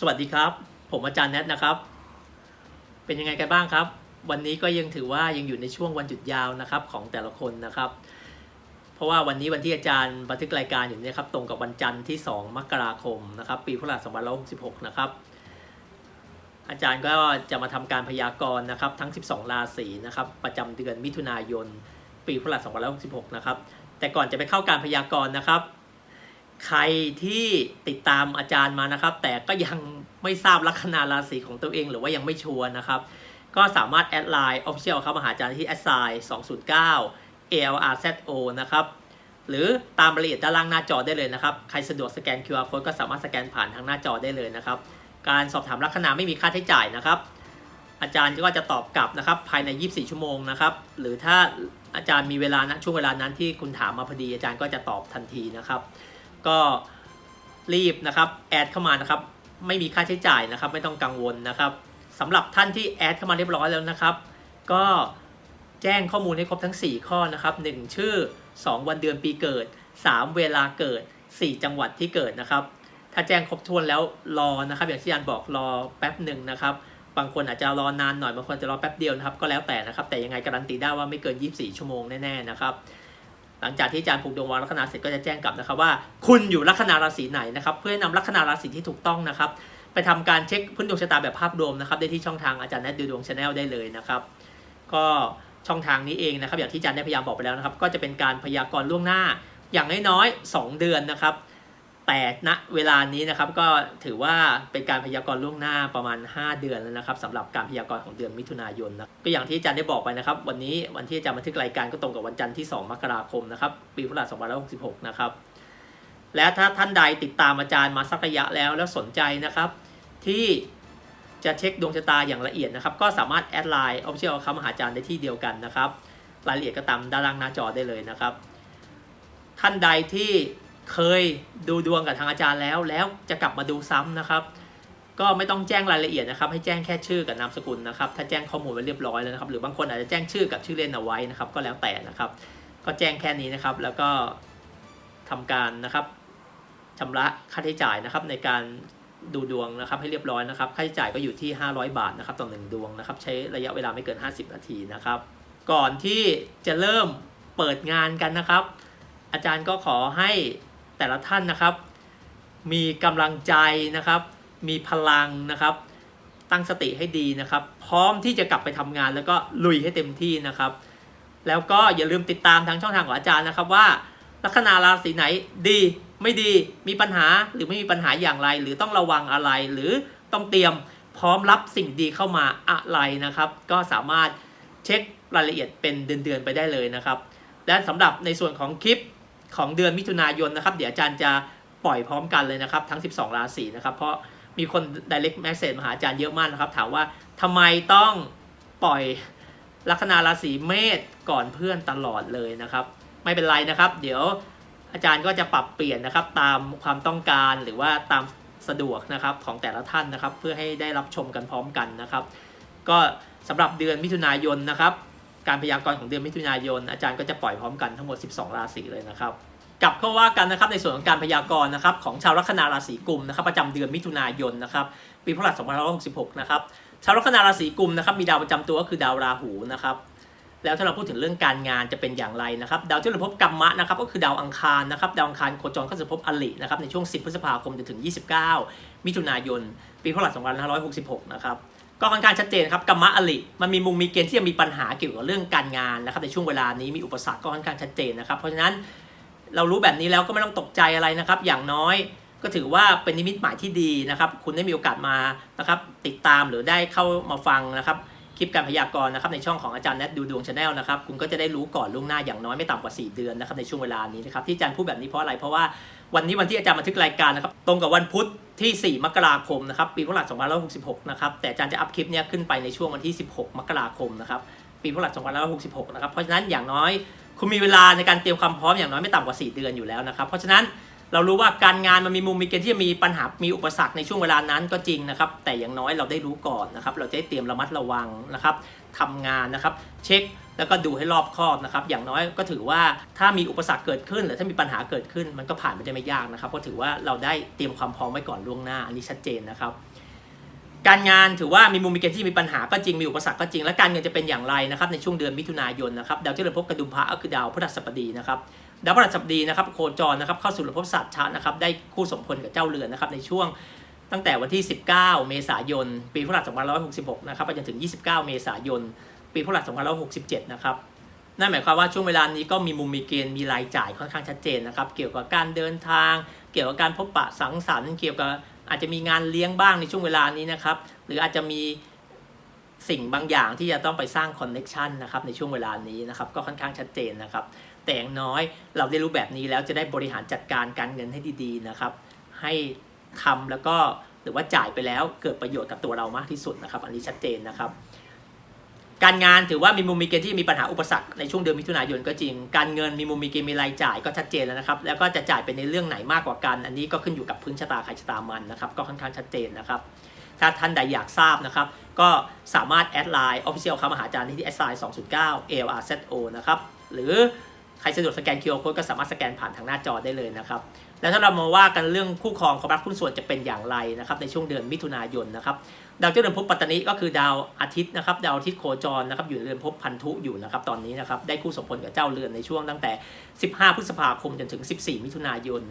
สวัสดีครับ ผมอาจารย์แนทนะครับ เป็นยังไงกันบ้างครับ วันนี้ก็ยังถือว่ายังอยู่ในช่วงวันหยุดยาวนะครับของแต่ละคนนะครับ เพราะว่าวันนี้วันที่อาจารย์บันทึกรายการอยู่เนี่ยครับตรงกับวันจันทร์ที่ 2 มกราคมนะครับ ปีพุทธศักราช2566 นะครับ อาจารย์ก็จะมาทำการพยากรณ์นะครับทั้ง 12 ราศีนะครับประจำเดือนมิถุนายน ปีพุทธศักราช2566 นะครับ แต่ก่อนจะไปเข้าการพยากรณ์นะครับ ใครที่ติดตามอาจารย์มานะครับ แต่ก็ยังไม่ทราบลัคนาราศีของตัวเอง หรือว่ายังไม่ชัวร์นะครับ ก็สามารถแอดไลน์ Official ครับมาหาอาจารย์ที่แอดไซน์209 ALRZO นะครับ หรือตามรายละเอียดด้านล่างหน้าจอได้เลยนะครับ ใครสะดวกสแกน QR code ก็สามารถสแกนผ่านทางหน้าจอได้เลยนะครับ การสอบถามลัคนาไม่มีค่าใช้จ่ายนะครับ อาจารย์ก็จะตอบกลับนะครับภายใน 24 ชั่วโมงนะครับ หรือถ้าอาจารย์มีเวลานะช่วงเวลานั้นที่คุณถามมาพอดีอาจารย์ก็จะตอบทันทีนะครับ ก็รีบนะครับแอดเข้ามานะครับ ไม่มีค่าใช้จ่ายนะครับ ไม่ต้องกังวลนะครับสำหรับท่านที่แอดเข้ามาเรียบร้อยแล้วนะครับ ก็แจ้งข้อมูลให้ครบทั้ง 4 ข้อนะครับ 1 ชื่อ 2 วันเดือนปีเกิด 3 เวลาเกิด 4 จังหวัดที่เกิดนะครับ ถ้าแจ้งครบถ้วนแล้วรอนะครับ อย่างที่อาจารย์บอกรอแป๊บหนึ่งนะครับ บางคนอาจจะรอนานหน่อยบางคนจะรอแป๊บเดียวนะครับ ก็แล้วแต่นะครับ แต่ยังไงการันตีได้ว่าไม่เกิน 24 ชั่วโมงแน่ๆนะครับ หลังจากที่อาจารย์ผูกดวงวางลัคนาเสร็จก็จะแจ้งกลับนะครับว่า คุณอยู่ลัคนาราศีไหนนะครับ เพื่อให้นำลัคนาราศีที่ถูกต้องนะครับ ไปทำการเช็คพื้นดวงชะตาแบบภาพรวมนะครับได้ที่ช่องทางอาจารย์แนทดูดวงชาแนลได้เลยนะครับ ก็ช่องทางนี้เองนะครับ อย่างที่อาจารย์ได้พยายามบอกไปแล้วนะครับ ก็จะเป็นการพยากรณ์ล่วงหน้าอย่างน้อยๆ2เดือนนะครับ แต่ณเวลานี้นะครับก็ถือว่าเป็นการพยากรณ์ล่วงหน้าประมาณ 5 เดือนแล้วนะครับสำหรับการพยากรณ์ของเดือนมิถุนายนนะก็อย่างที่อาจารย์ได้บอกไปนะครับ วันนี้วันที่อาจารย์บันทึกรายการก็ตรงกับวันจันทร์ที่ 2 มกราคมนะครับปีพุทธศักราช2566 นะครับ และถ้าท่านใดติดตามอาจารย์มาสักระยะแล้วแล้วสนใจนะครับ ที่จะเช็คดวงชะตาอย่างละเอียดนะครับ ก็สามารถแอดไลน์ออฟฟิเชียลคำหาอาจารย์ได้ที่เดียวกันนะครับ รายละเอียดก็ตามด้านล่างหน้าจอได้เลยนะครับ ท่านใดที่ เคยดูดวงกับทางอาจารย์แล้วแล้วจะกลับมาดูซ้ำนะครับ ก็ไม่ต้องแจ้งรายละเอียดนะครับ ให้แจ้งแค่ชื่อกับนามสกุลนะครับ ถ้าแจ้งข้อมูลไว้เรียบร้อยแล้วนะครับ หรือบางคนอาจจะแจ้งชื่อกับชื่อเล่นเอาไว้นะครับ ก็แล้วแต่นะครับ ก็แจ้งแค่นี้นะครับ แล้วก็ทำการนะครับชำระค่าใช้จ่ายนะครับ ในการดูดวงนะครับ ให้เรียบร้อยนะครับ ค่าใช้จ่ายก็อยู่ที่ 500 บาทนะครับต่อหนึ่งดวงนะครับ ใช้ระยะเวลาไม่เกิน 50 นาทีนะครับ ก่อนที่จะเริ่มเปิดงานกันนะครับ อาจารย์ก็ขอให้ แต่ละท่านนะครับ มีกำลังใจนะครับ มีพลังนะครับ ตั้งสติให้ดีนะครับ พร้อมที่จะกลับไปทำงานแล้วก็ลุยให้เต็มที่นะครับ แล้วก็อย่าลืมติดตามทางช่องทางของอาจารย์นะครับว่าลัคนาราศีไหนดีไม่ดีมีปัญหาหรือไม่มีปัญหาอย่างไร หรือต้องระวังอะไรหรือต้องเตรียมพร้อมรับสิ่งดีเข้ามาอะไรนะครับ ก็สามารถเช็ครายละเอียดเป็นเดือนๆไปได้เลยนะครับ และสำหรับในส่วนของคลิป ของเดือนมิถุนายนนะครับ เดี๋ยวอาจารย์จะปล่อยพร้อมกันเลยนะครับ ทั้ง 12 ราศีนะครับ เพราะมีคน direct message มาหาอาจารย์เยอะมากนะครับ ถามว่าทำไมต้องปล่อยลัคนาราศีเมษก่อนเพื่อนตลอดเลยนะครับ ไม่เป็นไรนะครับ เดี๋ยวอาจารย์ก็จะปรับเปลี่ยนนะครับ ตามความต้องการหรือว่าตามสะดวกนะครับของแต่ละท่านนะครับ เพื่อให้ได้รับชมกันพร้อมกันนะครับ ก็สำหรับเดือนมิถุนายนนะครับ การพยากรณ์ของเดือนมิถุนายน อาจารย์ก็จะปล่อยพร้อมกันทั้งหมด 12 ราศีเลยนะครับกลับเข้าว่ากันนะครับในส่วนของการพยากรณ์นะครับของชาวลัคนาราศีกุมนะครับประจำเดือนมิถุนายนนะครับปีพุทธศักราช2566นะครับชาวลัคนาราศีกุมนะครับมีดาวประจำตัวก็คือดาวราหูนะครับแล้วถ้าเราพูดถึงเรื่องการงานจะเป็นอย่างไรนะครับ ดาวที่เราพบกัมมะนะครับก็คือดาวอังคารนะครับดาวอังคารโคจรเข้าสู่ภพอลินะครับในช่วง 10 พฤษภาคมจนถึง 29 มิถุนายน ปีพุทธศักราช2566 นะครับ ก็ค่อนข้างชัดเจนครับกัมมะอลิมันมีมุมมีเกณฑ์ที่จะมีปัญหาเกี่ยวกับเรื่องการงานนะครับในช่วงเวลานี้มีอุปสรรคก็ค่อนข้างชัดเจนนะครับเพราะฉะนั้นเรารู้แบบนี้แล้วก็ไม่ต้องตกใจอะไรนะครับ อย่างน้อยก็ถือว่าเป็นนิมิตหมายที่ดีนะครับ คุณได้มีโอกาสมานะครับติดตามหรือได้เข้ามาฟังนะครับ คลิปการพยากรณ์นะครับในช่องของอาจารย์แนทดูดวงชาแนลนะครับคุณก็จะได้รู้ก่อนล่วงหน้าอย่างน้อยไม่ต่ำกว่า 4 เดือนนะครับในช่วงเวลานี้นะครับที่อาจารย์พูดแบบนี้เพราะอะไรเพราะว่าวันนี้วันที่อาจารย์บันทึกรายการนะครับตรงกับวันพุธที่ 4 มกราคมนะครับปีพุทธศักราช2566 นะครับแต่อาจารย์จะอัพคลิปเนี้ยขึ้นไปในช่วงวันที่ 16 มกราคมนะครับปีพุทธศักราช2566 นะครับเพราะฉะนั้นอย่างน้อยคุณมีเวลาในการเตรียมความพร้อมอย่างน้อยไม่ต่ำกว่า 4 เดือนอยู่แล้วนะครับเพราะฉะนั้น เรารู้ว่าการงานมันมีมุมมีเกณฑ์ที่จะมีปัญหา มีอุปสรรคในช่วงเวลานั้นก็จริงนะครับ แต่อย่างน้อยเราได้รู้ก่อนนะครับ เราจะได้เตรียมระมัดระวังนะครับทำงานนะครับ เช็คแล้วก็ดูให้รอบคอบนะครับ อย่างน้อยก็ถือว่าถ้ามีอุปสรรคเกิดขึ้น หรือถ้ามีปัญหาเกิดขึ้น มันก็ผ่านไปได้ไม่ยากนะครับ ก็ถือว่าเราได้เตรียมความพร้อมไว้ก่อนล่วงหน้า อันนี้ชัดเจนนะครับ การงานถือว่ามีมุมมีเกณฑ์ที่มีปัญหาก็จริง มีอุปสรรคก็จริง และการเงินจะเป็นอย่างไรนะครับในช่วงเดือนมิถุนายนนะครับ ดาวเจริญภพกระดุมพระก็คือดาวพฤหัสบดีนะครับ ดาวพฤหัสบดีนะครับโคจรนะครับเข้าสู่ระบบศาสตร์ชานะครับได้คู่สมพลกับเจ้าเรือนนะครับในช่วงตั้งแต่วันที่ 19 เมษายน ปีพุทธศักราช2566 นะครับไปจนถึง 29 เมษายน ปีพุทธศักราช2567 นะครับ นั่นหมายความว่าช่วงเวลานี้ก็มีมุมมีเกณฑ์มีรายจ่ายค่อนข้างชัดเจนนะครับ เกี่ยวกับการเดินทาง เกี่ยวกับการพบปะสังสรรค์ เกี่ยวกับอาจจะมีงานเลี้ยงบ้างในช่วงเวลานี้นะครับ หรืออาจจะมีสิ่งบางอย่างที่จะต้องไปสร้างคอนเน็ชันนะครับในช่วงเวลานี้นะครับก็ค่อนข้างชัดเจนนะครับ แต่อย่างน้อยเราได้รู้แบบนี้แล้วจะได้บริหารจัดการการเงินให้ดีๆนะครับ ให้ทำแล้วก็หรือว่าจ่ายไปแล้วเกิดประโยชน์กับตัวเรามากที่สุดนะครับ อันนี้ชัดเจนนะครับ การงานถือว่ามีมุมมีเกณฑ์ที่มีปัญหาอุปสรรคในช่วงเดือนมิถุนายนก็จริง การเงินมีมุมมีเกณฑ์มีรายจ่ายก็ชัดเจนแล้วนะครับ แล้วก็จะจ่ายไปในเรื่องไหนมากกว่ากัน อันนี้ก็ขึ้นอยู่กับพื้นชะตาใครชะตามันนะครับ ก็ค่อนข้างชัดเจนนะครับถ้าท่านใดอยากทราบนะครับ ก็สามารถแอดไลน์ Official คำมหาจารย์ที่แอดไลน์209 LRZO นะครับ หรือ ใครสะดวกสแกน QR Code ก็สามารถสแกนผ่านทางหน้าจอได้เลยนะครับ แล้วถ้าเรามาว่ากันเรื่องคู่ครองความรักคู่ส่วนจะเป็นอย่างไรนะครับในช่วงเดือนมิถุนายนนะครับดาวเจ้าเรือนภพปัตตานีก็คือดาวอาทิตย์นะครับดาวอาทิตย์โคจรนะครับอยู่ในเรือนภพพันธุอยู่นะครับตอนนี้นะครับได้คู่สมพลกับเจ้าเรือนในช่วงตั้งแต่ 15 พฤษภาคมจนถึง 14 มิถุนายน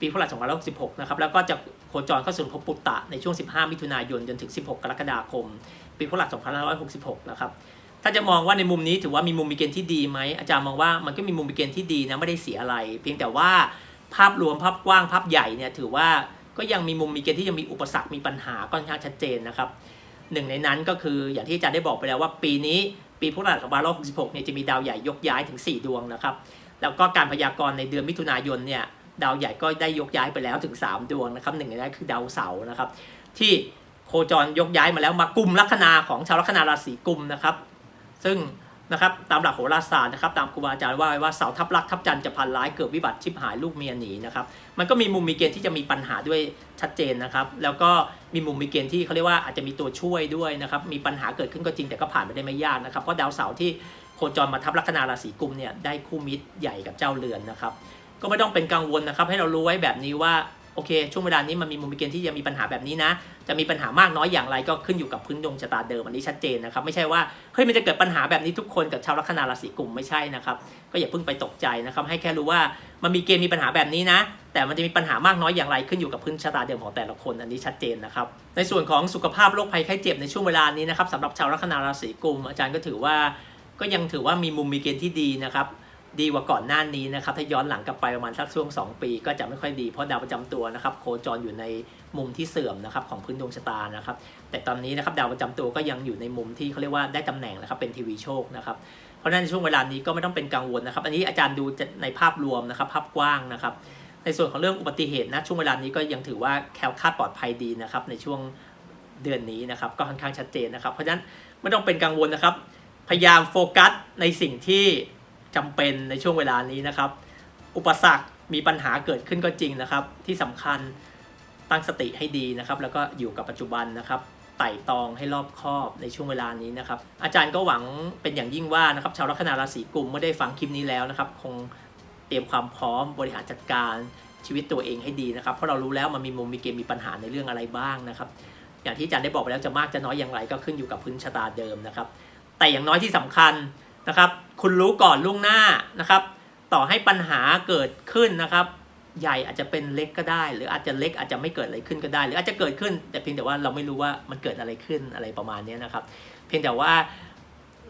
ปีพุทธศักราช2566นะครับแล้วก็จะโคจรเข้าสู่ภพปุตตะในช่วง 15 มิถุนายนจนถึง 16 กรกฎาคม ปีพุทธศักราช2566นะครับ ถ้าจะมองว่าในมุมนี้ถือว่ามีมุมมีเกณฑ์ที่ดีไหมอาจารย์มองว่ามันก็มีมุมมีเกณฑ์ที่ดีนะไม่ได้เสียอะไร เพียงแต่ว่าภาพรวมภาพกว้างภาพใหญ่เนี่ยถือว่าก็ยังมีมุมมีเกณฑ์ที่ยังมีอุปสรรคมีปัญหาค่อนข้างชัดเจนนะครับหนึ่งในนั้นก็คืออย่างที่อาจารย์ได้บอกไปแล้วว่าปีนี้ปีพุทธศักราช2566เนี่ยจะมีดาวใหญ่ยกย้ายถึง 4 ดวงนะครับแล้วก็การพยากรณ์ในเดือนมิถุนายนเนี่ยดาวใหญ่ก็ได้ยกย้ายไปแล้วถึง 3 ดวงนะครับหนึ่งในนั้นคือดาวเสาร์นะครับที่โคจรยกย้ายมาแล้วมากลุ่มลัคนาของชาวลัคนาราศีกุมนะครับ ซึ่งนะครับตามหลักโหราศาสตร์นะครับตามครูบาอาจารย์ว่าว่าเสาทับลักทับจันจะพันร้ายเกิดวิบัติชิบหายลูกเมียหนีนะครับมันก็มีมุมมีเกณฑ์ที่จะมีปัญหาด้วยชัดเจนนะครับ แล้วก็มีมุมมีเกณฑ์ที่เขาเรียกว่าอาจจะมีตัวช่วยด้วยนะครับมีปัญหาเกิดขึ้นก็จริงแต่ก็ผ่านไปได้ไม่ยากนะครับเพราะดาวเสาร์ที่โคจรมาทับลัคนาราศีกุมเนี่ยได้คู่มิตรใหญ่กับเจ้าเรือนนะครับก็ไม่ต้องเป็นกังวลนะครับให้เรารู้ไว้แบบนี้ว่า โอเค ช่วงเวลานี้มันมีมุมมีเกณฑ์ที่จะมีปัญหาแบบนี้นะ จะมีปัญหามากน้อยอย่างไรก็ขึ้นอยู่กับพื้นดวงชะตาเดิมอันนี้ชัดเจนนะครับไม่ใช่ว่าเฮ้ยมันจะเกิดปัญหาแบบนี้ทุกคนกับชาวลัคนาราศีกลุ่มไม่ใช่นะครับก็อย่าเพิ่งไปตกใจนะครับให้แค่รู้ว่ามันมีเกณฑ์มีปัญหาแบบนี้นะ แต่มันจะมีปัญหามากน้อยอย่างไรขึ้นอยู่กับพื้นชะตาเดิมของแต่ละคนอันนี้ชัดเจนนะครับในส่วนของสุขภาพโรคภัยไข้เจ็บในช่วงเวลานี้นะครับสำหรับชาวลัคนาราศีกลุ่มอาจารย์ก็ถือว่าก็ยังถือว่ามีมุมมีเกณฑ์ที่ดีนะครับ ดีกว่าก่อนหน้านี้นะครับถ้าย้อนหลังกลับไปประมาณสักช่วง 2 ปี ก็จะไม่ค่อยดีเพราะดาวประจำตัวนะครับโคจรอยู่ในมุมที่เสื่อมนะครับของพื้นดวงชะตานะครับ แต่ตอนนี้นะครับดาวประจำตัวก็ยังอยู่ในมุมที่เขาเรียกว่าได้ตำแหน่งนะครับเป็นทีวีโชคนะครับเพราะฉะนั้นช่วงเวลานี้ก็ไม่ต้องเป็นกังวลนะครับ อันนี้อาจารย์ดูในภาพรวมนะครับภาพกว้างนะครับในส่วนของเรื่องอุบัติเหตุนะช่วงเวลานี้ก็ยังถือว่าแคลคาดปลอดภัยดีนะครับในช่วงเดือนนี้นะครับก็ค่อนข้างชัดเจนนะครับ เพราะฉะนั้นไม่ต้องเป็นกังวลนะครับ พยายามโฟกัสในสิ่งที่ จำเป็นในช่วงเวลานี้นะครับ อุปสรรคมีปัญหาเกิดขึ้นก็จริงนะครับ ที่สำคัญตั้งสติให้ดีนะครับ แล้วก็อยู่กับปัจจุบันนะครับไต่ตองให้รอบคอบในช่วงเวลานี้นะครับ อาจารย์ก็หวังเป็นอย่างยิ่งว่านะครับ ชาวลัคนาราศีกุมเมื่อได้ฟังคลิปนี้แล้วนะครับ คงเตรียมความพร้อมบริหารจัดการชีวิตตัวเองให้ดีนะครับ เพราะเรารู้แล้วมันมีมุมมีเกมมีปัญหาในเรื่องอะไรบ้างนะครับ อย่างที่อาจารย์ได้บอกไปแล้วจะมากจะน้อยอย่างไรก็ขึ้นอยู่กับพื้นชะตาเดิมนะครับ แต่อย่างน้อยที่สำคัญนะครับ คุณรู้ก่อนล่วงหน้านะครับ ต่อให้ปัญหาเกิดขึ้นนะครับ ใหญ่อาจจะเป็นเล็กก็ได้ หรืออาจจะเล็กอาจจะไม่เกิดอะไรขึ้นก็ได้ หรืออาจจะเกิดขึ้น แต่เพียงแต่ว่าเราไม่รู้ว่ามันเกิดอะไรขึ้นอะไรประมาณนี้นะครับ เพียงแต่ว่า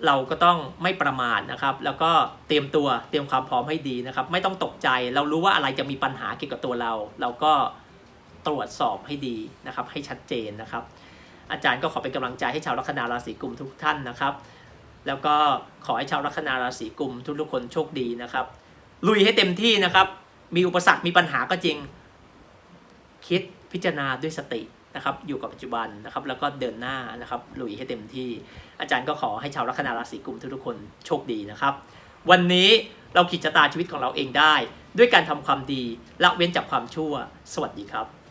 เราก็ต้องไม่ประมาทนะครับ แล้วก็เตรียมตัวเตรียมความพร้อมให้ดีนะครับ ไม่ต้องตกใจ เรารู้ว่าอะไรจะมีปัญหาเกี่ยวกับตัวเรา เราก็ตรวจสอบให้ดีนะครับ ให้ชัดเจนนะครับ อาจารย์ก็ขอเป็นกำลังใจให้ชาวลัคนาราศีกุมทุกท่านนะครับ แล้วก็ขอให้ชาวลัคนาราศีกุมทุกๆคนโชคดีนะครับ ลุยให้เต็มที่นะครับ มีอุปสรรคมีปัญหาก็จริง คิดพิจารณาด้วยสตินะครับ อยู่กับปัจจุบันนะครับ แล้วก็เดินหน้านะครับ ลุยให้เต็มที่ อาจารย์ก็ขอให้ชาวลัคนาราศีกุมทุกๆคนโชคดีนะครับ วันนี้เราขีดชะตาชีวิตของเราเองได้ ด้วยการทำความดีละเว้นจากความชั่ว สวัสดีครับ